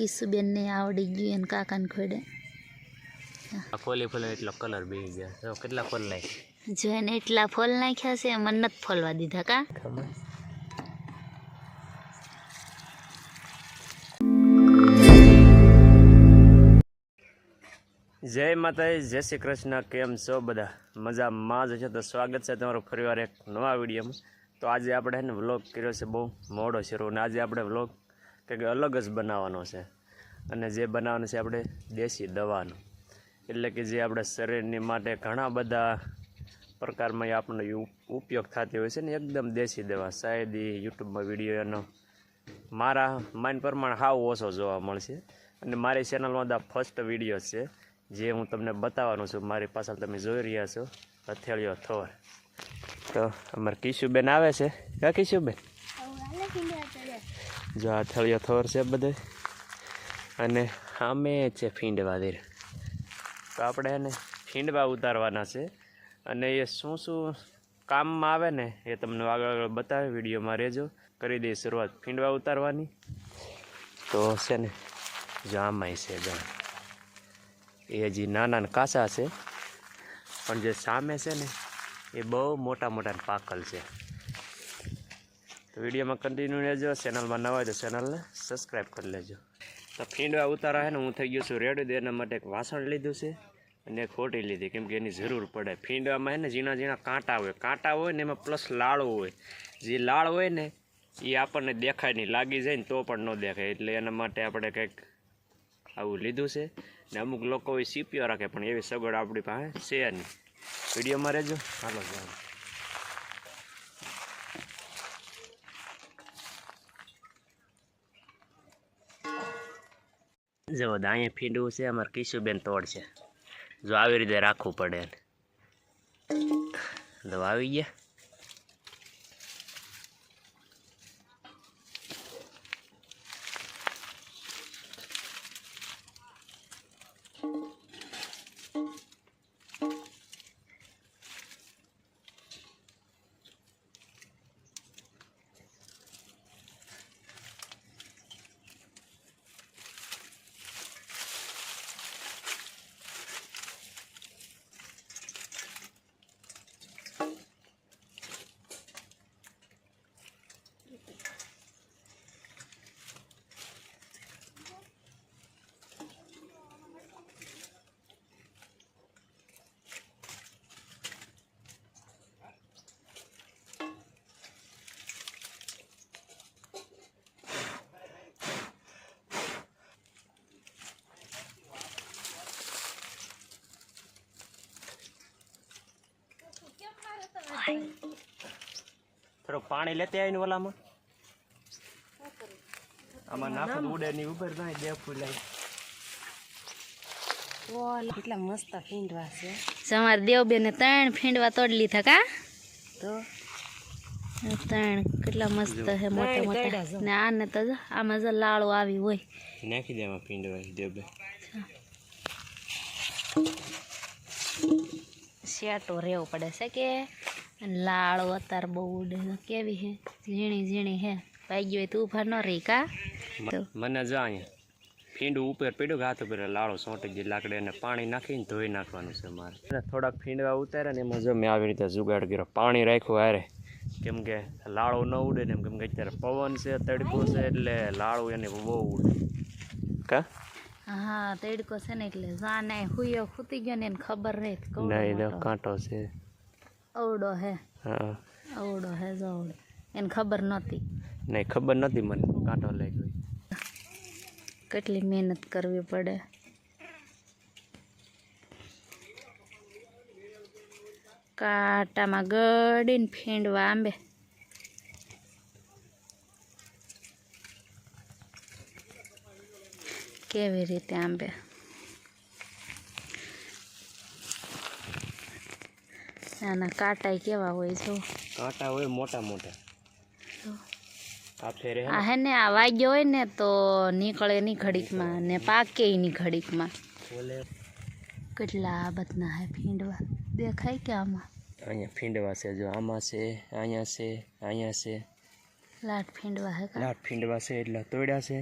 કિસ્સુબેનને આવડી ગયું એને કાકાને ખોડે આ ફોલી ફોલે એટલો કલર બી ગયા. તો કેટલા ફોલ લાય જો એને એટલા ફોલ નાખ્યા છે મને નથી ફોલવા દીધા કા? જય માતાજી જય શ્રી કૃષ્ણ. કેમ છો બધા? મજામાં જ છે. તો સ્વાગત છે તમારું ફરીવાર એક નવા વિડીયોમાં. તો આજે આપણે એને વ્લોગ કર્યો છે બહુ મોડો શરૂ. અને આજે આપણે વ્લોગ કંઈક અલગ જ બનાવવાનો છે. અને જે બનાવવાનો છે આપણે દેશી દવાનો. એટલે કે જે આપણે શરીરની માટે ઘણા બધા પ્રકારમાં આપણને ઉપયોગ થતી હોય છે ને એકદમ દેશી દવા. શાયદ, યુટ્યુબમાં વીડિયો એનો. મારા માઇન્ડ પ્રમાણે હાવ ઓછો જોવા મળશે. અને મારી ચેનલમાં બધા ફર્સ્ટ વીડિયો છે. જે હું તમને બતાવવાનું છું. મારી પાછળ તમે જોઈ રહ્યા છો. હથેળીઓ, થોર. તો અમારે કિશુબેન આવે છે. કા કિશુબેન? જો આ હથેળીઓ થોર છે બધે. અને સામે છે ફીંડવા દેર તો આપણે એને ફીંડવા ઉતારવાના છે. અને એ શું શું કામમાં આવે ને એ તમને આગળ આગળ બતાવે, વિડીયોમાં રહેજો. કરી દઈએ શરૂઆત ફીંડવા ઉતારવાની. તો છે ને જો આમાંય છે જાણ. એ હજી નાના કાચા છે. પણ જે સામે છે ને, એ બહુ મોટા મોટા પાકલ છે. તો વિડીયોમાં કન્ટિન્યુ રહેજો ચેનલમાં નવા તો ચેનલને સબસ્ક્રાઈબ કરી લેજો. તો ફીંડવા ઉતારા છે ને હું થઈ ગયો છું રેડી એના માટે એક વાસણ લીધું છે અને ખોટી લીધી, કેમ કે એની જરૂર પડે. ફીંડવામાં છે ને ઝીણા ઝીણા કાંટા હોય કાંટા હોય ને એમાં પ્લસ લાળ હોય. જે લાળ હોય ને એ આપણને દેખાય નહીં, લાગી જાય ને તો પણ ન દેખાય. એટલે એના માટે આપણે કંઈક આવું લીધું છે. ને અમુક લોકો એ સીપીઓ રાખે, પણ એવી સગવડ આપણી પાસે છે નહીં. વિડીયોમાં રહેજો. હાલો જાઓ જો અહીંયા ફીંડવું છે, અમારે કિશુબેન તોડ છે. જો આવી રીતે રાખવું પડે જો આવી ગયા. થોડુંક પાણી લેતી આવીને ઓલામાં. આમાં નાખો ઉડે ની ઉપર ના બે ફૂલ આવી કેટલા મસ્ત ફીંડવા છે. તમારે દેવબેને ત્રણ ફીંડવા તોડી લીધા કા? તો? ત્રણ કેટલા મસ્ત છે મોટા મોટા. ને આને તો આમાં જો લાળો આવી હોય. નાખી દે એમાં ફીંડવા દેવબે. શેટો રહેવું પડે છે કે? લાળો અત્યારે બહુ ઉડે કેવી હે ઝીણી ઝીણી હે પાઈ ગયો તો ઊભા ન રહી કા? મને જા અહીંયા ફીંડું ઉપર પડ્યું કે હાથ ઉપર લાળો સોંટી ગઈ લાકડે અને પાણી નાખીને ધોઈ નાખવાનું છે મારે. થોડાક ફીંડવા ઉતાર્યા ને એમાં જો મેં આવી રીતે જુગાડ કર્યો. પાણી રાખ્યું હારે. કેમ કે લાળો ન ઉડે ને એમ કેમ કે અત્યારે પવન છે તડકો છે એટલે લાળો એને બહુ ઉડે. કા? હા તડકો છે ને એટલે જાને હુયો ખૂતી ગયો ને એને ખબર રહે નહીં કાંટો છે. અવડો હે. હા. અવડો હે જો અવડો એને ખબર નહોતી. નહીં ખબર નહોતી મને. કાંટો લાગ્યો કેટલી મહેનત કરવી પડે. કાંટામાં ગડીને ફીંડવા આંબે. કેવી રીતે આંબે? આના કાંટા કેવા હોય જો. કાંટા હોય મોટા મોટા. આ હે ને? આ વાગ્યો હોય ને તો નીકળે ની ઘડીકમાં ને પાકે ની ઘડીકમાં. કેટલા આ બધા હે ફીંડવા. દેખાય કે આમાં? અહીંયા ફીંડવા છે જો આમાં છે અહીંયા છે અહીંયા છે. લાટ ફીંડવા હે લાટ ફીંડવા છે એટલે તોડ્યા છે.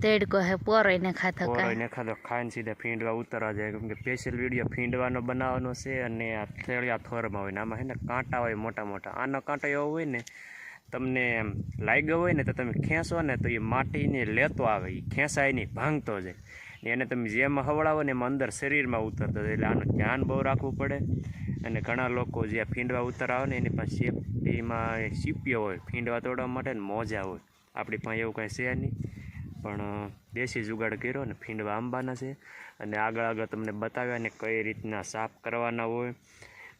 તેડકો હે, પોરોય ને ખાતો પોરો કા ને ખાધો. ખાઈને સીધા ફીંડવા ઉતરવા જાય. કેમ કે સ્પેશિયલ વીડિયો ફીંડવાનો બનાવવાનો છે અને આ થેળિયા થોરમાં હોય ને આમાં હે ને કાંટા હોય મોટા મોટા. આનો કાંટો એવો હોય ને, તમને એમ લાગ્યો હોય ને તો તમે ખેંચો ને તો એ માટીને લેતો આવે. એ ખેંચાય નહીં, ભાંગતો જાય. ને એને તમે જેમ હવડાવો ને એમાં અંદર શરીરમાં ઉતરતો જાય. એટલે આનું ધ્યાન બહુ રાખવું પડે. અને ઘણા લોકો જે ફીંડવા ઉતરાવે ને એની પાસે સેફટીમાં સીપ્યો હોય. ફીંડવા તોડવા માટે મોજા હોય. આપણી પાસે એવું કાંઈ છે નહીં. પણ દેશી જુગાડ કર્યો ને ફીંડવા આંબાના છે. અને આગળ આગળ તમને બતાવ્યા ને કઈ રીતના સાફ કરવાના હોય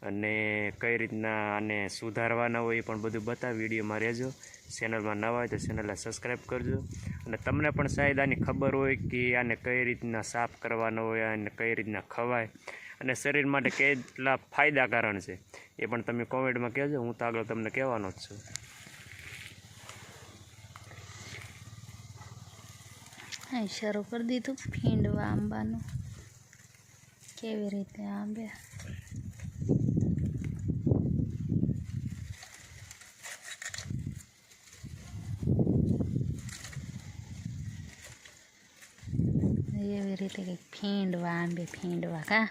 અને કઈ રીતના આને સુધારવાના હોય એ પણ બધું બતાવ. વિડીયોમાં રહેજો. ચેનલમાં નવા હોય તો ચેનલને સબસ્ક્રાઈબ કરજો. અને તમને પણ શાયદ આની ખબર હોય કે આને કઈ રીતના સાફ કરવાનો હોય અને કઈ રીતના ખવાય. અને શરીર માટે કેટલા ફાયદાકારણ છે એ પણ તમે કોમેન્ટમાં કહેજો. હું તો આગળ તમને કહેવાનો જ છું. હા શરૂ કરી દીધું ફીંડવા આંબાનું. કેવી રીતે આંબે? એવી રીતે કંઈક ફીંડવા આંબે ફીંડવા કા?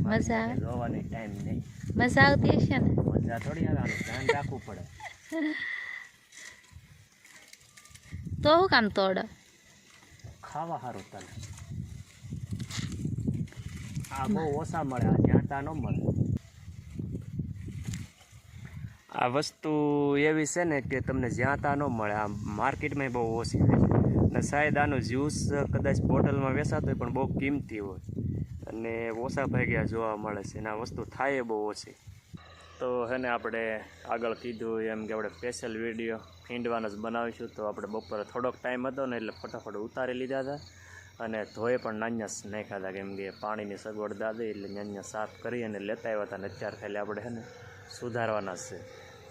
મજા આવે? જોવાની ટાઈમ નહીં. મજા આવતી હશે ને? મજા થોડી આવે ધ્યાન રાખવું પડે. તો હું કામ તોડ ખાવા સારું તને. આ બહુ ઓછા મળે જ્યાં ત્યાં ન મળે. આ વસ્તુ એવી છે ને કે તમને જ્યાં ત્યાં ન મળે આ માર્કેટમાં બહુ ઓછી હોય અને શાયદ આનું જ્યુસ કદાચ બોટલમાં વેસાતો હોય, પણ બહુ કિંમતી હોય. અને ઓછા ભાગ્યા જોવા મળે છે અને આ વસ્તુ થાય બહુ ઓછી. તો હે ને આપણે આગળ કીધું એમ કે આપણે સ્પેશિયલ વીડિયો ફીંડવાનો જ બનાવીશું. તો આપણે બપોરે થોડોક ટાઈમ હતો ને એટલે ફટાફટ ઉતારી લીધા હતા. અને ધોએ પણ નાન્યા નાખ્યા હતા, કેમ કે પાણીની સગવડ દાદી એટલે નાન્યા સાફ કરી અને લેતા આવ્યા હતા અને અત્યારે ખાલી આપણે હે ને સુધારવાના છે.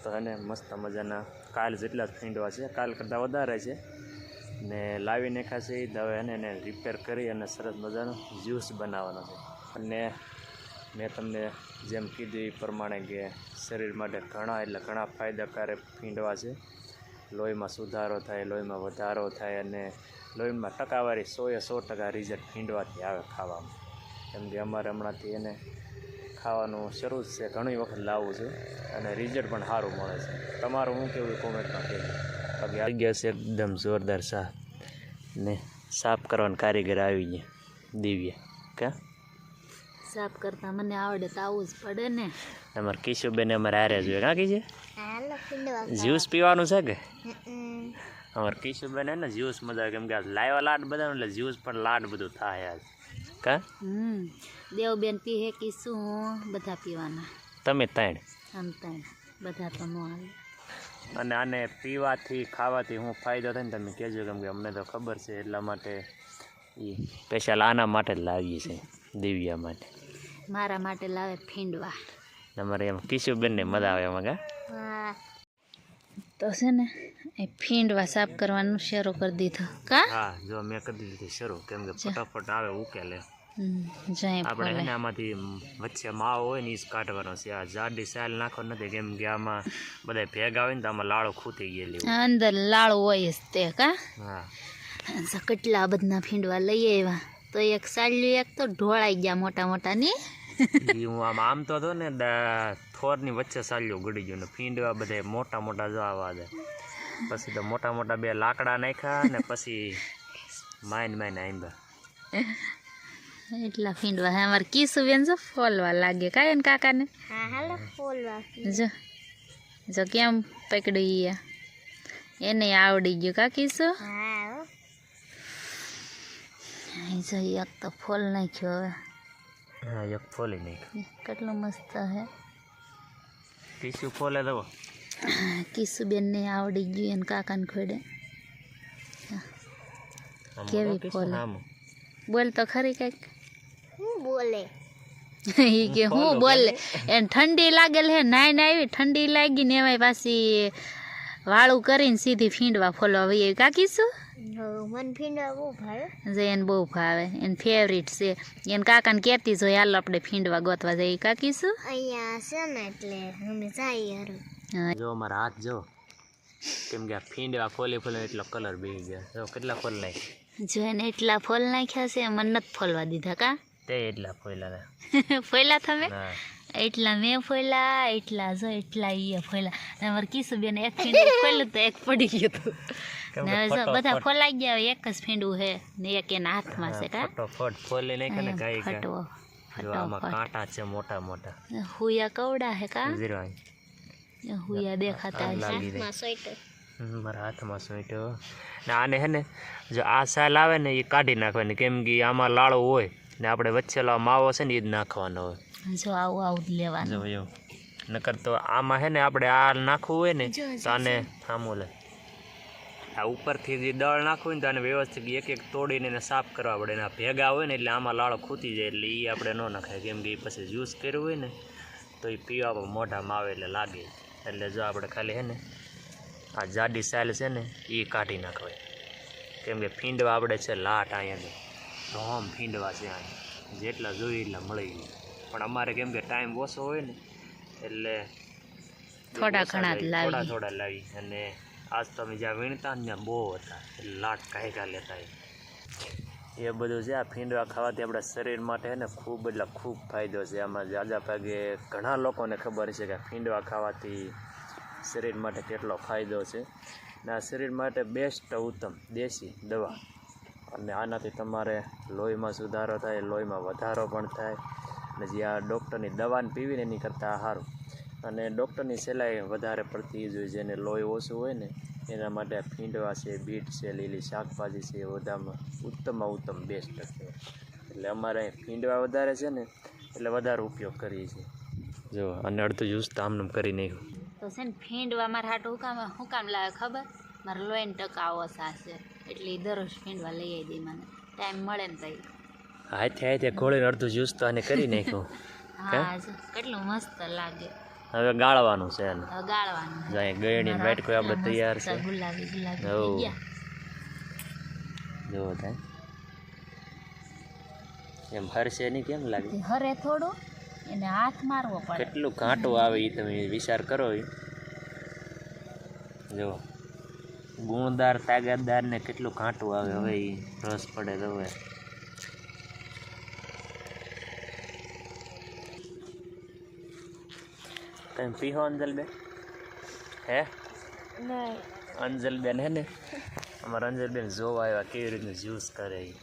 તો એને મસ્ત મજાના કાલ જેટલા જ ફીંડવા છે, કાલ કરતાં વધારે છે. ને લાવી નાખ્યા છે એ એને એને રિપેર કરી અને સરસ મજાનો જ્યુસ બનાવવાનો છે. અને મેં તમને જેમ કીધું એ પ્રમાણે કે શરીર માટે ઘણા એટલે ઘણા ફાયદાકારક ફીંડવા છે. લોહીમાં સુધારો થાય, લોહીમાં વધારો થાય અને લોહીમાં ટકાવારી સોએ સો ટકા રિઝલ્ટ ફીંડવાથી આવે ખાવામાં. કેમ કે અમારે હમણાંથી એને ખાવાનું શરૂ છે, ઘણી વખત લાવું છું અને રિઝલ્ટ પણ સારું મળે છે. તમારું હું કેવું કોમેન્ટમાં કહેજો. બાકી આવી ગયા છે એકદમ જોરદાર સાફ ને સાફ કરવાના કારીગર આવી ગયા દિવ્ય. કા સાફ કરતા મને આવડે તો આવું જ પડે ને. અમાર કિશુબેન અમારે હારે જોઈએ કાં કીજે જ્યુસ પીવાનું છે કે? અમારે કિશુબેન હે ને જ્યુસ મજા આવે. કેમ કે લાવ્યા લાડ બધા એટલે જ્યુસ પણ લાડ બધું થાય આજ. કા? હમ. દેવબેન પીહે હે શું બધા પીવાના. તમે ત્રણ? આમ તાણ બધા તો ન આવે. અને આને પીવાથી ખાવાથી હું ફાયદો થાય ને તમે કહેજો. કેમ કે અમને તો ખબર છે એટલા માટે એ સ્પેશિયલ આના માટે જ લાવીએ છીએ દિવ્યા માટે. મારા માટે લાવે ફીંડવા તમારે એમ કિશુબેનને મજા આવે એમાં કા તો છે ને એ ફીંડવા સાફ કરવાનું શરૂ કરી દીધું. કા? હા જો મેં કરી દીધું શરૂ. કેમ કે ફટાફટ આવે ઉકેલે. આપણે એને આમાંથી વચ્ચે માવો હોય ને એ જ કાઢવાનો છે. આ જાડી સાલ નાખો નથી કેમ કે આમાં બધા ભેગા હોય ને તો આમાં લાળો ખૂટી ગયેલી અંદર લાળ હોય જ તે કા? હા. કેટલા બધા ફીંડવા લઈ આવ્યા. તો એક સાલ્યું એક તો ઢોળાઈ ગયા મોટા મોટા ની. હું આમ આમ તો હતો ને થોરની વચ્ચે સાલ્યો ગળી ગયું ને ફીંડવા બધા મોટા મોટા જવા દે પછી તો મોટા મોટા બે લાકડા નાખ્યા ને પછી માઇન માઇન આંબા એટલા ફીંડવા હે અમારે કીસુ બેન જો ફોલવા લાગે. કાંઈ ને કાકાને? જો જો કેમ પકડી એને આવડી ગયું કા કીસુ? અહીં જો એક તો ફોલ નાખ્યો હવે. હા એક ફોલી નાખ્યો કેટલો મસ્ત હે. કિસુ ફોલે દો કીસુબેનને આવડી ગયું એને કાકાને ખોડે. કેવી ફોલે? બોલ તો ખરી કંઈક. એ કે હું બોલે. એને ઠંડી લાગેલ હે નાઈ ને આવી ઠંડી લાગી ને એવાય પાછી વાળું કરીને સીધી ફીંડવા ફોલવા વહી આવી. કાકી શું મન બહુ ભાવે. જે એને બહુ ભાવે. એને ફેવરિટ છે. એને કાકાને કહેતી કેતી હોય હાલ આપણે ફીંડવા ગોતવા જઈએ. કાકી શું? અહીંયા છે ને એટલે અમે જઈએ જો મારા હાથ જો. કેમ કે ફીંડવા ફોલી ફોલી એટલો કલર બેસી ગયા. જો કેટલા ફોલ નાખી જો એને એટલા ફોલ નાખ્યા છે મને નથી ફોલવા દીધા કા? તે એટલા ફોયલા ફોલા ફોયલા તમે? એટલા મેં ફોયલા એટલા જો એટલા ઈ ફોયલા અને અમારે બેન એક ફીંડ ફોયલું તો એક પડી ગયું હતું. બધા ફોલાઈ ગયા એક જ ફીંડું છે ને એક એના હાથમાં છે કા? ફટોફટ ફોલી નાખે ને ગાય ફટો આમાં કાંટા છે મોટા મોટા. હુયા કવડા હે કા? હુયા દેખાતા હમ, મારા હાથમાં સૂંટ્યો ને આને હે ને જો આ સાલ આવે ને એ કાઢી નાખવાની કેમ કે આમાં લાળો હોય ને આપણે વચ્ચેલો માવો છે ને એ જ નાખવાનો હોય. જો આવું આવું જ લેવાનું. જો એવું. નકર તો આમાં હે ને આપણે આ નાખવું હોય ને તો આને સામું લે. આ ઉપરથી જે દળ નાખવું ને તો આને વ્યવસ્થિત એક એક તોડીને એને સાફ કરવા પડે એના ભેગા હોય ને એટલે આમાં લાળ ખૂતી જાય એટલે એ આપણે ન નખાય. કેમ કે એ પછી જ્યુસ કર્યું હોય ને તો એ પીવામાં મોઢામાં આવે એટલે લાગે. એટલે જો આપણે ખાલી હે ને આ જાડી સાલ છે ને એ કાઢી નાખવાય. કેમ કે ફીંડવા આપણે છે લાટ અહીંયાથી ધોમ ફીંડવા છે અહીંયા જેટલા જોઈએ એટલા મળી જાય પણ અમારે કેમ કે ટાઈમ ઓછો હોય ને એટલે થોડા ઘણા. થોડા થોડા લાવી. અને આજ તો અમે જ્યાં વીણતા ને ત્યાં બહુ હતા. લાટ કાયકા લેતા એ. બધું છે આ ફીંડવા ખાવાથી આપણા શરીર માટે ને ખૂબ એટલે ખૂબ ફાયદો છે. આમાં જાજા ભાગે ઘણા લોકોને ખબર છે કે ફીંડવા ખાવાથી શરીર માટે કેટલો ફાયદો છે. ને આ શરીર માટે બેસ્ટ ઉત્તમ દેશી દવા. અને આનાથી તમારે લોહીમાં સુધારો થાય, લોહીમાં વધારો પણ થાય. અને જે આ ડૉક્ટરની દવાને પીવીને એની કરતાં સારું. અને ડૉક્ટરની સલાહ વધારે પડતી જ હોય જેને લોહી ઓછું હોય ને એના માટે ફીંડવા છે બીટ છે લીલી શાકભાજી છે બધામાં ઉત્તમમાં ઉત્તમ બેસ્ટ છે. એટલે અમારે ફીંડવા વધારે છે ને એટલે વધારે ઉપયોગ કરીએ છીએ. જો અને અડધું યુઝ તો આમનું કરી નાખ્યું. તો છે ને ફીંડવા મારા હાટ હુકામ હું કામ લાવે ખબર? મારે લોહીને ટકા ઓછા છે એટલે દરરોજ ફીંડવા લઈ આવી દઈ મને. ટાઈમ મળે ને તઈ. હાથે હાથે ખોળીને અડધું જ્યુસ તો આને કરી નાખ્યું. હા કેટલું મસ્ત લાગે. હવે ગાળવાનું છે એને. જો અહીં ગળણી કોઈ આપણે તૈયાર છે. ગુલાબી ગુલાબી. જોવો થાય. એમ હરશે નહીં કેમ લાગે? હરે થોડું એને હાથ મારવો પડે. કેટલું ઘાટું આવે એ તમે વિચાર કરો એ જો. ગુણદાર તાગાદાર ને કેટલું ઘાટું આવે હવે એ રસ પડે તો હવે. તમે પીહો અંજલબેન? હે? અંજલબેન હે ને? અમારા અંજલબેન જોવા આવ્યા કેવી રીતનું જ્યુસ કરે ઈ.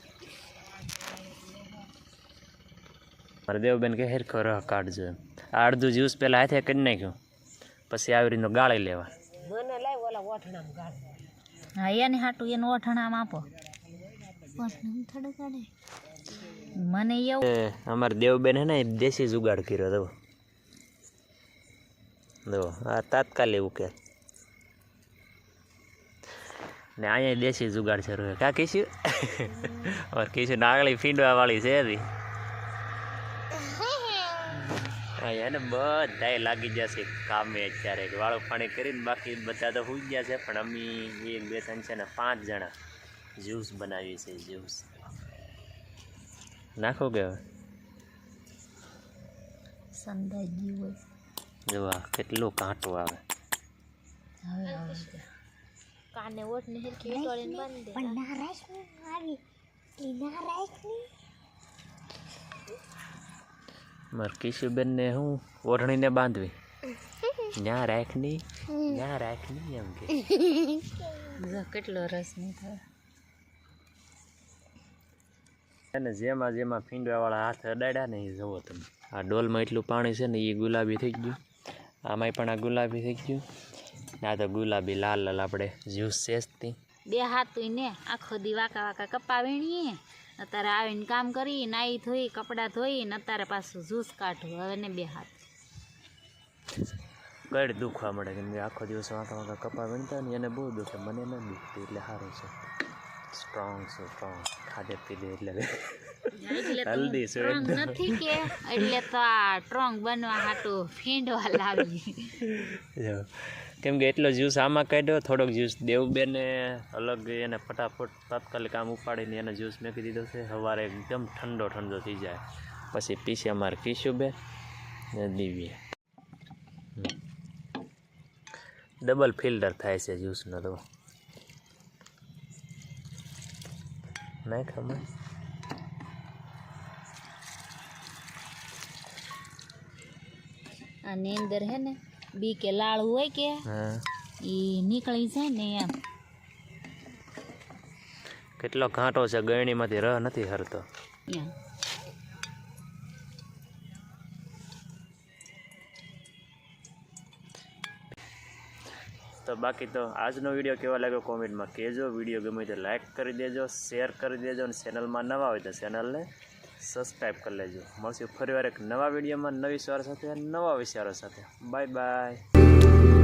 મારા દેવબેન કે હેરખો રહ કાઢજો એમ. આ અડધું જ્યુસ પહેલાં હાથે કરી નાખ્યું. પછી આવી રીતનું ગાળી લેવા. હા એની હાટું એનું ઓઠણામ આપો. મને એવું અમારે દેવબેન હે ને એ દેશી જુગાડ કર્યો તો જો આ તાત્કાલિક ઉકેલ ને અહીંયા દેશી જુગાડ શરૂ કા કીશું ઓર કીશું નાગળી ફીંડવા વાળી છે હજી અહીંયા ને બધાય લાગી જશે કામે અત્યારે. વાળું પાણી કરીને બાકી બધા તો હોઈ ગયા છે, પણ અમે એક, બે, ત્રણ છે ને પાંચ જણા જ્યુસ બનાવીએ છીએ, જ્યુસ. નાખો કે હવે? સંદાઈ હોય. જો કેટલો કાંટું આવે. કાને ઓટ ને હેરખી વીંટોળીને બાંધી દે. પણ ના રાખ ને આવી ઈ ના રાખ ને. મારા કિશુબેનને હું ઓઢણીને બાંધવી. ન્યા રાખની ન્યા રાખની એમ કે. કેટલો રસ નહીં થાય. અને જેમાં જેમાં ફીંડવાવાળા હાથ અડાડ્યા ને એ જુઓ તમે. આ ડોલમાં એટલું પાણી છે ને એ ગુલાબી થઈ ગયું. આમાંય પણ આ ગુલાબી થઈ ગયું. ને આ તો ગુલાબી લાલ લાલ આપણે જ્યુસ સેજતી બે હાથ ને આખો દી વાકા વાકા કપા વીણીએ અત્યારે આવીને કામ કરી નાઈ ધોઈ કપડાં ધોઈ ને અત્યારે પાછું જ્યુસ કાઢવું હવે ને બે હાથ. ગળ દુખવા મળે કેમ કે આખો દિવસ વાંકા વાંકા કપા વીણતા ને એને બહુ દુખે. મને ન દુખતી એટલે સારું છે. સ્ટ્રોંગ છે સ્ટ્રોંગ ખાધે પીધે એટલે. હલ્દી strong નથી કે એટલે તો આ સ્ટ્રોંગ બનવા હાટું ફીંડવા લાવી. જો. કેમ કે એટલો જ્યુસ આમાં કાઢ્યો થોડોક જ્યુસ દેવબેને અલગ એને ફટાફટ તાત્કાલિક આમ ઉપાડીને એને જ્યુસ મેકી દીધો છે. સવારે એકદમ ઠંડો ઠંડો થઈ જાય. પછી પીસે અમારે કિશુબેન ને દિવ્ય. ડબલ ફિલ્ટર થાય છે જ્યુસનો તો. નાખ આમાં આની અંદર હે ને બી કે લાળ હોય કે એ નીકળી જાય ને એમ. કેટલો ઘાંટો છે ગયણીમાંથી રહ નથી હરતો. તો બાકી તો આજનો વીડિયો કેવો લાગ્યો કોમેન્ટમાં કહેજો. વીડિયો ગમે તો લાઈક કરી દેજો શેર કરી દેજો અને ચેનલમાં નવા હોય તો ચેનલને સબસ્ક્રાઈબ કરી લેજો. મળશું ફરીવાર એક નવા વિડીયોમાં, નવી સ્વાર સાથે, નવા વિચારો સાથે. Bye bye